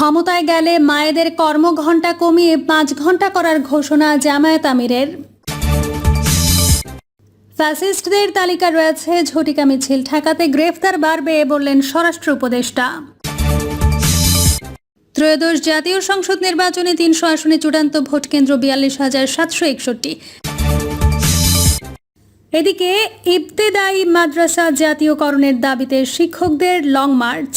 ক্ষমতায় গেলে মায়েদের কর্মঘণ্টা কমিয়ে পাঁচ ঘণ্টা করার ঘোষণা জামায়াত আমিরের। ফ্যাসিস্টদের তালিকা রয়েছে, ঝটিকা মিছিল ঠেকাতে গ্রেফতার বাড়বে বললেন স্বরাষ্ট্র উপদেষ্টা। ত্রয়োদশ জাতীয় সংসদ নির্বাচনে তিনশো আসনে চূড়ান্ত ভোট কেন্দ্র বিয়াল্লিশ হাজার সাতশো একষট্টি। এদিকে ইবতেদায়ী মাদ্রাসা জাতীয়করণের দাবিতে শিক্ষকদের লং মার্চ।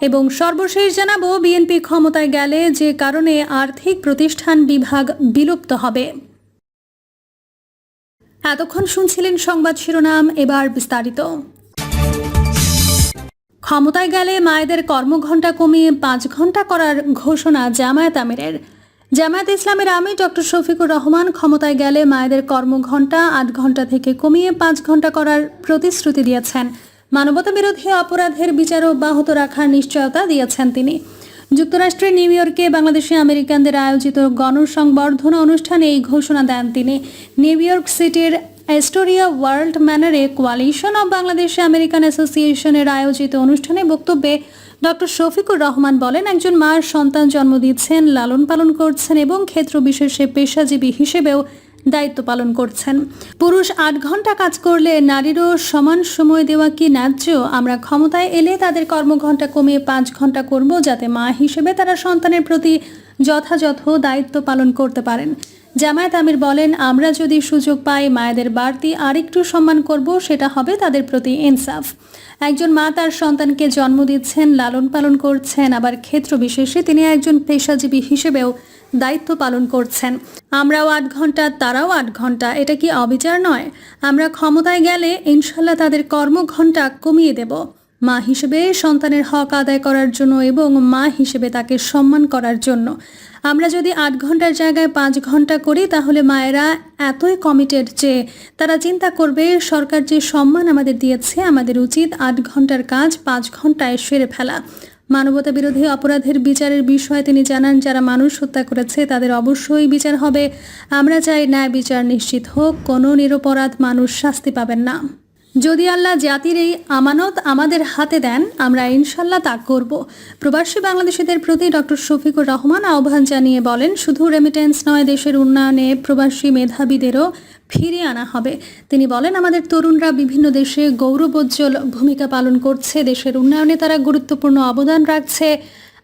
এবং সর্বশেষ জানাব, বিএনপি ক্ষমতায় গেলে যে কারণে আর্থিক প্রতিষ্ঠান বিভাগ বিলুপ্ত হবে। এতক্ষণ শুনছিলেন সংবাদ শিরোনাম, এবার বিস্তারিত। ক্ষমতায় গেলে মায়েদের কর্মঘণ্টা কমিয়ে পাঁচ ঘণ্টা করার ঘোষণা জামায়াত আমিরের। জামায়াত ইসলামের আমির ডক্টর শফিকুর রহমান ক্ষমতায় গেলে মায়েদের কর্মঘণ্টা আট ঘণ্টা থেকে কমিয়ে পাঁচ ঘণ্টা করার প্রতিশ্রুতি দিয়েছেন। মানবতা বিরোধী অপরাধের বিচার অব্যাহত রাখার নিশ্চয়তা দিয়েছেন তিনি। যুক্তরাষ্ট্রের নিউ ইয়র্কে বাংলাদেশি আমেরিকানদের আয়োজিত গণসংবর্ধনা অনুষ্ঠানে এই ঘোষণা দেন তিনি। নিউ ইয়র্ক সিটির অ্যাস্টোরিয়া ওয়ার্ল্ড ম্যানারে কোয়ালিশন অব বাংলাদেশ আমেরিকান অ্যাসোসিয়েশনের আয়োজিত অনুষ্ঠানে বক্তব্যে ডক্টর শফিকুর রহমান বলেন, একজন মার সন্তান জন্ম দিচ্ছেন, লালন পালন করছেন এবং ক্ষেত্র বিশেষে পেশাজীবী হিসেবেও দায়িত্ব পালন করছেন। পুরুষ আট ঘণ্টা কাজ করলে নারীরও সমান সময় দেওয়া কি ন্যায্য? আমরা ক্ষমতায় এলে তাদের কর্মঘণ্টা কমিয়ে পাঁচ ঘণ্টা করব যাতে মা হিসেবে তারা সন্তানের প্রতি যথাযথ দায়িত্ব পালন করতে পারেন। জামায়াত আমির বলেন, আমরা যদি সুযোগ পাই, মায়েদের বাড়তি আরেকটু সম্মান করব, সেটা হবে তাদের প্রতি ইনসাফ। একজন মা তার সন্তানকে জন্ম দিচ্ছেন, লালন পালন করছেন, আবার ক্ষেত্র বিশেষে তিনি একজন পেশাজীবী হিসেবেও দায়িত্ব পালন করছেন। আমরাও আট ঘণ্টা, তারাও আট ঘণ্টা, এটা কি অবিচার নয়? আমরা ক্ষমতায় গেলে ইনশাল্লাহ তাদের কর্মঘণ্টা কমিয়ে দেব। মা হিসেবে সন্তানের হক আদায় করার জন্য এবং মা হিসেবে তাকে সম্মান করার জন্য। আমরা যদি আট ঘণ্টার জায়গায় পাঁচ ঘণ্টা করি, তাহলে মায়েরা এতই কমিটেড যে তারা চিন্তা করবে, সরকার যে সম্মান আমাদের দিয়েছে, আমাদের উচিত আট ঘণ্টার কাজ পাঁচ ঘন্টায় সেরে ফেলা। মানবতা বিরোধী অপরাধের বিচারের বিষয়ে তিনি জানান, যারা মানুষ হত্যা করেছে তাদের অবশ্যই বিচার হবে। আমরা চাই ন্যায় বিচার নিশ্চিত হোক, কোনো নিরপরাধ মানুষ শাস্তি পাবেন না। যদি আল্লাহ জাতির এই আমানত আমাদের হাতে দেন, আমরা ইনশাল্লাহ তা করব। প্রবাসী বাংলাদেশিদের প্রতি ডক্টর শফিকুর রহমান আহ্বান জানিয়ে বলেন, শুধু রেমিটেন্স নয়, দেশের উন্নয়নে প্রবাসী মেধাবীদেরও ফিরিয়ে আনা হবে। তিনি বলেন, আমাদের তরুণরা বিভিন্ন দেশে গৌরবোজ্জ্বল ভূমিকা পালন করছে, দেশের উন্নয়নে তারা গুরুত্বপূর্ণ অবদান রাখছে।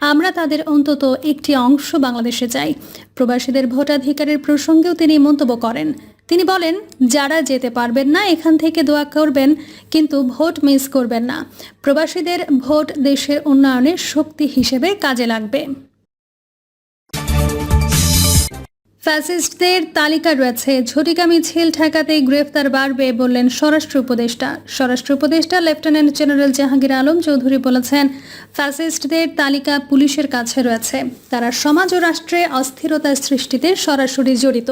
আমরা তাদের অন্তত একটি অংশ বাংলাদেশে চাই। প্রবাসীদের ভোটাধিকারের প্রসঙ্গেও তিনি মন্তব্য করেন। তিনি বলেন, যারা যেতে পারবেন না এখান থেকে দোয়া করবেন, কিন্তু ভোট মিস করবেন না। প্রবাসীদের ভোট দেশের উন্নয়নের শক্তি হিসেবে কাজে লাগবে। ফ্যাসিস্টদের তালিকা রয়েছে। ঝটিকা মিছিল ঠেকাতেই গ্রেফতার বাড়বে বললেন স্বরাষ্ট্র উপদেষ্টা। স্বরাষ্ট্র উপদেষ্টা লেফটেন্যান্ট জেনারেল জাহাঙ্গীর আলম চৌধুরী বলেছেন, ফ্যাসিস্টদের তালিকা পুলিশের কাছে রয়েছে। তারা সমাজ ও রাষ্ট্রে অস্থিরতা সৃষ্টিতে সরাসরি জড়িত।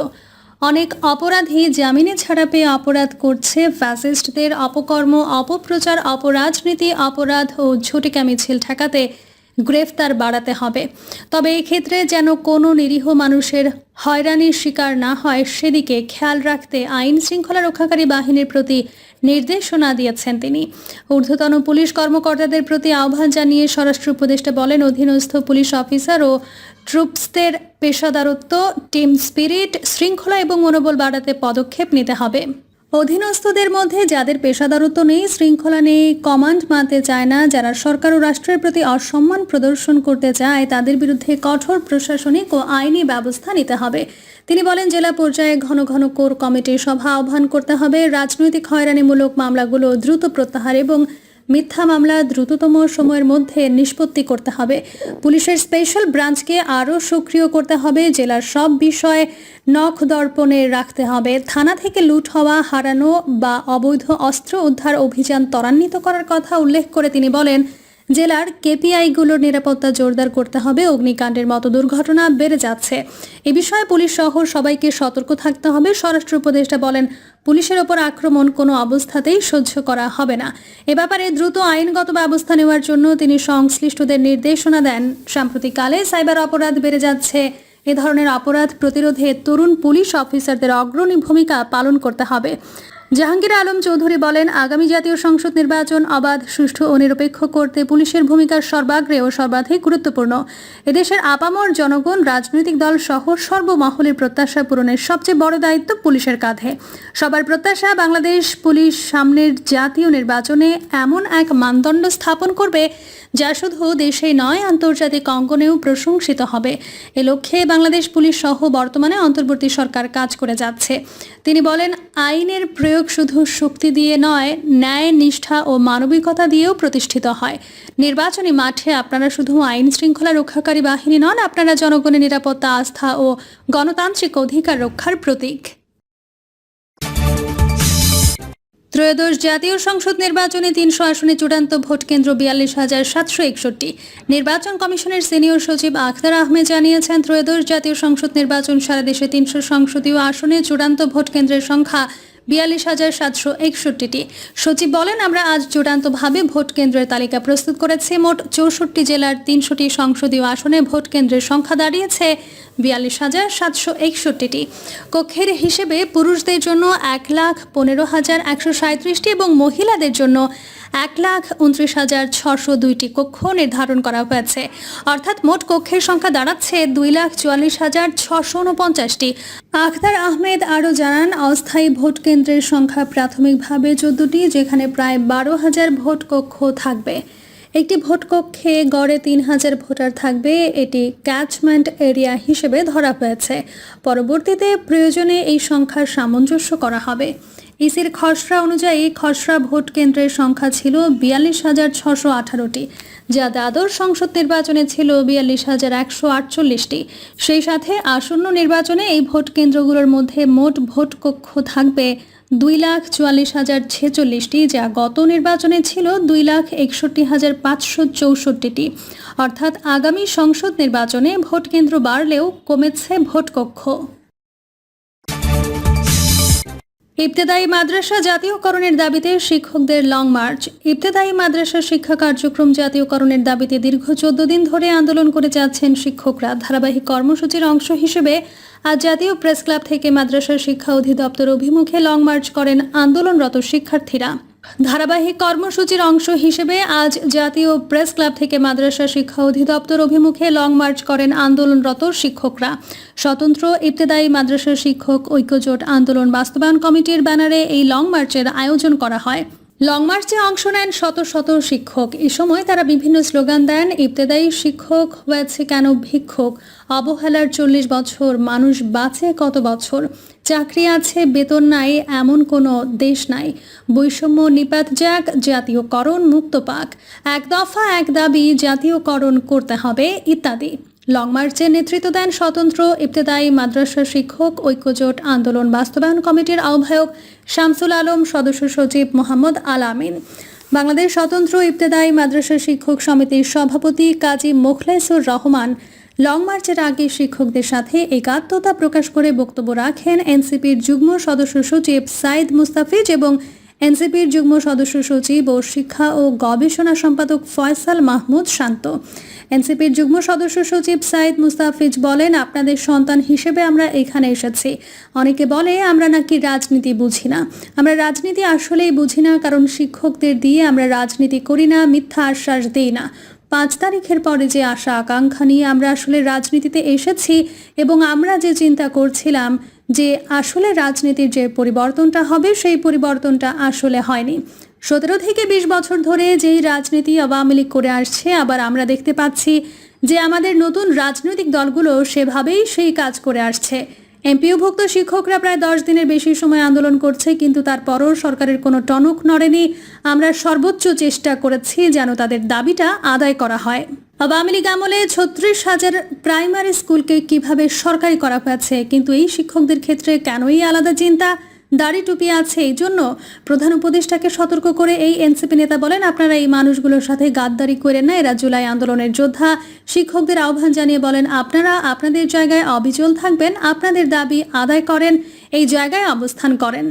অনেক অপরাধী জামিনে ছাড়া পেয়ে অপরাধ করছে ফ্যাসিস্টদের অপকর্ম, অপপ্রচার, অপরাজনীতি, অপরাধ ও ঝটিকা মিছিল ঠেকাতে গ্রেফতার বাড়াতে হবে। তবে এক্ষেত্রে যেন কোনো নিরীহ মানুষের হয়রানির শিকার না হয়, সেদিকে খেয়াল রাখতে আইন শৃঙ্খলা রক্ষাকারী বাহিনীর প্রতি নির্দেশনা দিয়েছেন তিনি। ঊর্ধ্বতন পুলিশ কর্মকর্তাদের প্রতি আহ্বান জানিয়ে স্বরাষ্ট্র উপদেষ্টা বলেন, অধীনস্থ পুলিশ অফিসার ও ট্রুপসদের পেশাদারত্ব, টিম স্পিরিট, শৃঙ্খলা এবং মনোবল বাড়াতে পদক্ষেপ নিতে হবে। অধীনস্থদের মধ্যে যাদের পেশাদারত্ব নেই, শৃঙ্খলা নেই, কমান্ড মানতে চায় না, যারা সরকার ও রাষ্ট্রের প্রতি অসম্মান প্রদর্শন করতে চায়, তাদের বিরুদ্ধে কঠোর প্রশাসনিক ও আইনি ব্যবস্থা নিতে হবে। তিনি বলেন, জেলা পর্যায়ে ঘন ঘন কোর কমিটির সভা আহ্বান করতে হবে। রাজনৈতিক হয়রানিমূলক মামলাগুলো দ্রুত প্রত্যাহার এবং মিথ্যা মামলা দ্রুততম সময়ের মধ্যে নিষ্পত্তি করতে হবে। পুলিশের স্পেশাল ব্রাঞ্চকে আরও সক্রিয় করতে হবে। জেলার সব বিষয়ে নখ দর্পণে রাখতে হবে। থানা থেকে লুট হওয়া, হারানো বা অবৈধ অস্ত্র উদ্ধার অভিযান ত্বরান্বিত করার কথা উল্লেখ করে তিনি বলেন জেলার কেপিআইগুলোর নিরাপত্তা জোরদার করতে হবে, অগ্নিকাণ্ডের মতো দুর্ঘটনা বেড়ে যাচ্ছে। এ বিষয়ে পুলিশ সহ সবাইকে সতর্ক থাকতে হবে। স্বরাষ্ট্র উপদেষ্টা বলেন, পুলিশের ওপর আক্রমণ কোনো অবস্থাতেই সহ্য করা হবে না। এ ব্যাপারে দ্রুত আইনগত ব্যবস্থা নেওয়ার জন্য তিনি সংশ্লিষ্টদের নির্দেশনা দেন। সাম্প্রতিককালে সাইবার অপরাধ বেড়ে যাচ্ছে। এ ধরনের অপরাধ প্রতিরোধে তরুণ পুলিশ অফিসারদের অগ্রণী ভূমিকা পালন করতে হবে। জাহাঙ্গীর আলম চৌধুরী বলেন, আগামী জাতীয় সংসদ নির্বাচন অবাধ, সুষ্ঠু ও নিরপেক্ষ করতে পুলিশের ভূমিকা সর্বাগ্রে ও সর্বাধিক গুরুত্বপূর্ণ। এদেশের আপামর জনগণ, রাজনৈতিক দল সহ সর্বমহলের প্রত্যাশা পূরণের সবচেয়ে বড় দায়িত্ব পুলিশের কাঁধে। সবার প্রত্যাশা, বাংলাদেশ পুলিশ সামনের জাতীয় নির্বাচনে এমন এক মানদণ্ড স্থাপন করবে যা শুধু দেশে নয়, আন্তর্জাতিক অঙ্গনেও প্রশংসিত হবে। এ লক্ষ্যে বাংলাদেশ পুলিশ সহ বর্তমানে অন্তর্বর্তী সরকার কাজ করে যাচ্ছে। তিনি বলেন, আইনের প্রয়োগ শুধু শক্তি দিয়ে নয়, ন্যায়, নিষ্ঠা ও মানবিকতা দিয়েও প্রতিষ্ঠিত হয়। নির্বাচনী মাঠে আপনারা শুধু আইন শৃঙ্খলা রক্ষাকারী বাহিনী নন, আপনারা জনগণের নিরাপত্তা, আস্থা ও গণতান্ত্রিক অধিকার রক্ষার প্রতীক। ত্রয়োদশ জাতীয় সংসদ নির্বাচনে তিনশো আসনে চূড়ান্ত ভোট কেন্দ্র বিয়াল্লিশ হাজার সাতশো একষট্টি। নির্বাচন কমিশনের সিনিয়র সচিব আখতার আহমেদ জানিয়েছেন, ত্রয়োদশ জাতীয় সংসদ নির্বাচন সারা দেশে তিনশো সংসদীয় আসনে চূড়ান্ত ভোট কেন্দ্রের সংখ্যা বিয়াল্লিশ হাজার সাতশো একষট্টিটি। সচিব বলেন, আমরা আজ চূড়ান্তভাবে ভোট কেন্দ্রের তালিকা প্রস্তুত করেছি। মোট চৌষট্টি জেলার তিনশোটি সংসদীয় আসনে ভোট কেন্দ্রের সংখ্যা দাঁড়িয়েছে বিয়াল্লিশ হাজার সাতশো একষট্টিটি। কক্ষের হিসেবে পুরুষদের জন্য এক লাখ পনেরো হাজার একশো সাঁত্রিশটি এবং মহিলাদের জন্য এক লাখ উনত্রিশ হাজার ছশো দুইটি কক্ষ নির্ধারণ করা হয়েছে। অর্থাৎ মোট কক্ষের সংখ্যা দাঁড়াচ্ছে দুই লাখ চুয়াল্লিশ হাজার ছশো উনপঞ্চাশটি আখতার আহমেদ আরও জানান, অস্থায়ী ভোট কেন্দ্রের সংখ্যা প্রাথমিকভাবে চোদ্দটি, যেখানে প্রায় বারো হাজার ভোট কক্ষ থাকবে। একটি ভোট কক্ষে গড়ে তিন হাজার ভোটার থাকবে, এটি ক্যাচমেন্ট এরিয়া হিসেবে ধরা হয়েছে। পরবর্তীতে প্রয়োজনে এই সংখ্যার সামঞ্জস্য করা হবে। ইসির খসড়া অনুযায়ী খসড়া ভোট কেন্দ্রের সংখ্যা ছিল বিয়াল্লিশ হাজার ছশো আঠারোটি, যা দ্বাদশ সংসদ নির্বাচনে ছিল বিয়াল্লিশ হাজার একশো আটচল্লিশটি। সেই সাথে আসন্ন নির্বাচনে এই ভোট কেন্দ্রগুলোর মধ্যে মোট ভোট কক্ষ থাকবে দুই লাখ চুয়াল্লিশ হাজার ছেচল্লিশটি, যা গত নির্বাচনে ছিল দুই লাখ একষট্টি হাজার পাঁচশো চৌষট্টিটি। অর্থাৎ আগামী সংসদ নির্বাচনে ভোট কেন্দ্র বাড়লেও কমেছে ভোট ইবতেদায়ী মাদ্রাসা জাতীয়করণের দাবিতে শিক্ষকদের লং মার্চ। ইবতেদায়ী মাদ্রাসা শিক্ষা কার্যক্রম জাতীয়করণের দাবিতে দীর্ঘ চোদ্দ দিন ধরে আন্দোলন করে যাচ্ছেন শিক্ষকরা। ধারাবাহিক কর্মসূচির অংশ হিসেবে আজ জাতীয় প্রেস ক্লাব থেকে মাদ্রাসা শিক্ষা অধিদপ্তর অভিমুখে লং মার্চ করেন আন্দোলনরত শিক্ষার্থীরা। ধারাবাহিক কর্মসূচির অংশ হিসেবে আজ জাতীয় প্রেস ক্লাব থেকে মাদ্রাসা শিক্ষা অধিদপ্তর অভিমুখে লং মার্চ করেন আন্দোলনরত শিক্ষকরা। স্বতন্ত্র ইবতেদায়ী মাদ্রাসা শিক্ষক ঐক্যজোট আন্দোলন বাস্তবায়ন কমিটির ব্যানারে এই লং মার্চের আয়োজন করা হয়। লং মার্চে অংশ নেন শত শত শিক্ষক। এ সময় তারা বিভিন্ন স্লোগান দেন, ইবতেদায়ী শিক্ষক হয়েছে কেন ভিক্ষক? অবহেলার চল্লিশ বছর, মানুষ বাঁচে কত বছর? চাকরি আছে, বেতন নাই, এমন কোনো দেশ নাই। বৈষম্য নিপাত যাক, জাতীয়করণ মুক্ত পাক। এক দফা এক দাবি, জাতীয়করণ করতে হবে, ইত্যাদি। লং মার্চে নেতৃত্ব দেন স্বতন্ত্র ইবতেদায়ী মাদ্রাসা শিক্ষক, ঐক্যজোট আন্দোলন বাস্তবায়ন কমিটির আহ্বায়ক শামসুল আলম, সদস্য সচিব মোহাম্মদ আল আমিন। বাংলাদেশ স্বতন্ত্র ইবতেদায়ী মাদ্রাসা শিক্ষক সমিতির সভাপতি কাজী মোখলেসুর রহমান লং মার্চের আগে শিক্ষকদের সাথে একাত্মতা প্রকাশ করে বক্তব্য রাখেন এনসিপির যুগ্ম সদস্য সচিব সাইদ মুস্তাফিজ এবং এনসিপির যুগ্ম সদস্য সচিব ও শিক্ষা ও গবেষণা সম্পাদক ফয়সাল মাহমুদ শান্ত। এনসিপির যুগ্ম সদস্য সচিব সাইদ মুস্তাফিজ বলেন, আপনাদের সন্তান হিসেবে আমরা এখানে এসেছি। অনেকে বলে, আমরা নাকি রাজনীতি বুঝি না। আমরা রাজনীতি আসলেই বুঝি না, কারণ শিক্ষকদের দিয়ে আমরা রাজনীতি করি না, মিথ্যা আশ্বাস দিই না। পাঁচ তারিখের পরে যে আশা আকাঙ্ক্ষা নিয়ে আমরা আসলে রাজনীতিতে এসেছি এবং আমরা যে চিন্তা করছিলাম যে আসলে রাজনীতির যে পরিবর্তনটা হবে, সেই পরিবর্তনটা আসলে হয়নি। সতেরো থেকে বিশ বছর ধরে যেই রাজনীতি আওয়ামী লীগ করে আসছে, আবার আমরা দেখতে পাচ্ছি যে আমাদের নতুন রাজনৈতিক দলগুলো সেভাবেই সেই কাজ করে আসছে। এমপিওভুক্ত শিক্ষকরা প্রায় দশ দিনের বেশি সময় আন্দোলন করছে, কিন্তু তারপরও সরকারের কোনো টনক নড়েনি। আমরা সর্বোচ্চ চেষ্টা করেছি যেন তাদের দাবিটা আদায় করা হয়। আওয়ামী লীগ আমলে ছত্রিশ হাজার প্রাইমারি স্কুলকে কীভাবে সরকারি করা হয়েছে? কিন্তু এই শিক্ষকদের ক্ষেত্রে কেনই আলাদা চিন্তা? দাড়ি টুপি আছে এই জন্য প্রধান উপদেষ্টাকে সতর্ক করে এই এনসিপি নেতা বলেন, আপনারা এই মানুষগুলোর সাথে গাদ্দারি করেন না, এরা জুলাই আন্দোলনের যোদ্ধা। শিক্ষকদের আহ্বান জানিয়ে বলেন, আপনারা আপনাদের জায়গায় অবিচল থাকবেন, আপনাদের দাবি আদায় করেন, এই জায়গায় অবস্থান করেন।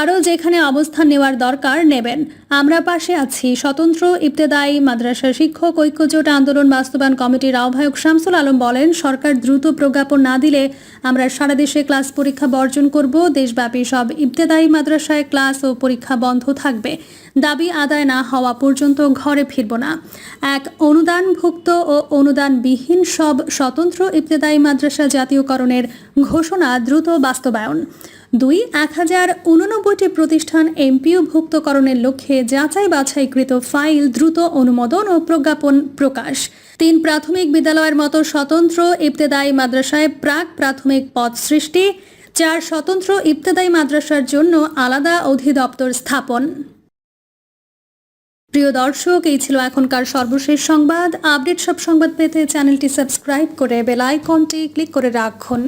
আরও যেখানে অবস্থান নেওয়ার দরকার নেবেন। আমরা পাশে আছি স্বতন্ত্র ইবতেদায়ী মাদ্রাসা শিক্ষক, ঐক্যজোট আন্দোলন বাস্তবায়ন কমিটির আহ্বায়ক শামসুল আলম বলেন, সরকার দ্রুত প্রজ্ঞাপন না দিলে আমরা সারা দেশে ক্লাস পরীক্ষা বর্জন করব, দেশব্যাপী সব ইবতেদায়ী মাদ্রাসায় ক্লাস ও পরীক্ষা বন্ধ থাকবে। দাবি আদায় না হওয়া পর্যন্ত ঘরে ফিরব না। এক অনুদানভুক্ত ও অনুদানবিহীন সব স্বতন্ত্র ইবতেদায়ী মাদ্রাসা জাতীয়করণের ঘোষণা দ্রুত বাস্তবায়ন। দুই, এক হাজার উননব্বইটি প্রতিষ্ঠান এমপিও ভুক্তকরণের লক্ষ্যে যাচাই বাছাইকৃত ফাইল দ্রুত অনুমোদন ও প্রজ্ঞাপন প্রকাশ। তিন, প্রাথমিক বিদ্যালয়ের মতো স্বতন্ত্র ইবতেদায়ী মাদ্রাসায় প্রাক প্রাথমিক পদ সৃষ্টি। চার, স্বতন্ত্র ইবতেদায়ী মাদ্রাসার জন্য আলাদা অধিদপ্তর স্থাপন। প্রিয় দর্শক, এই ছিল এখনকার সর্বশেষ সংবাদ। আপডেট সব সংবাদ পেতে চ্যানেলটি সাবস্ক্রাইব করে বেল আইকনটি ক্লিক করে রাখুন।